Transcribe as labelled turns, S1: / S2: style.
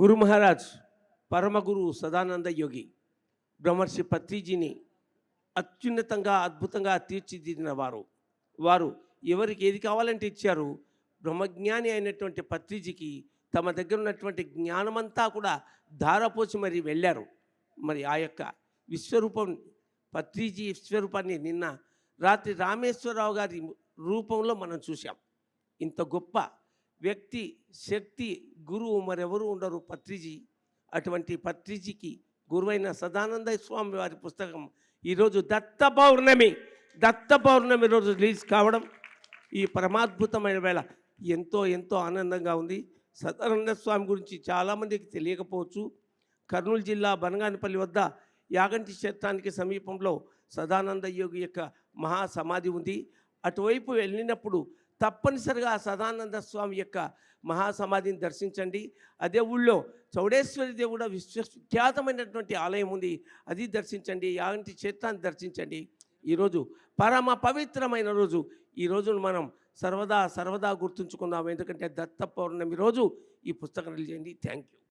S1: గురు మహారాజ్ పరమగురు సదానంద యోగి బ్రహ్మర్షి పత్రిజీని అత్యున్నతంగా అద్భుతంగా తీర్చిదిద్దిన వారు. వారు ఎవరికి ఏది కావాలంటే ఇచ్చారు? బ్రహ్మజ్ఞాని అయినటువంటి పత్రిజీకి తమ దగ్గర ఉన్నటువంటి జ్ఞానమంతా కూడా ధారపోసి మరి వెళ్ళారు. మరి ఆ యొక్క విశ్వరూపం పత్రిజీ విశ్వరూపాన్ని నిన్న రాత్రి రామేశ్వరరావు గారి రూపంలో మనం చూసాం ఇంత గొప్ప వ్యక్తి శక్తి గురువు మరెవరు ఉండరు. పత్రిజీ అటువంటి పత్రిజీకి గురువైన సదానంద స్వామి వారి పుస్తకం ఈరోజు దత్త పౌర్ణమి. దత్త పౌర్ణమి రోజు రిలీజ్ కావడం ఈ పరమాద్భుతమైన వేళ. ఎంతో ఎంతో ఆనందంగా ఉంది. సదానంద స్వామి గురించి చాలామందికి తెలియకపోవచ్చు. కర్నూలు జిల్లా బనగానపల్లి వద్ద యాగంటి క్షేత్రానికి సమీపంలో సదానంద యోగి యొక్క మహా సమాధి ఉంది. అటువైపు వెళ్ళినప్పుడు తప్పనిసరిగా సదానంద స్వామి యొక్క మహాసమాధిని దర్శించండి. అదే ఊళ్ళో చౌడేశ్వరి దేవుడ విశ్వఖ్యాతమైనటువంటి ఆలయం ఉంది. అది దర్శించండి. యాగంటి క్షేత్రాన్ని దర్శించండి. ఈరోజు పరమ పవిత్రమైన రోజు. ఈ రోజును మనం సర్వదా సర్వదా గుర్తుంచుకుందాం. ఎందుకంటే దత్త పౌర్ణమి రోజు ఈ పుస్తకం రిలీజ్ అయింది థ్యాంక్ యూ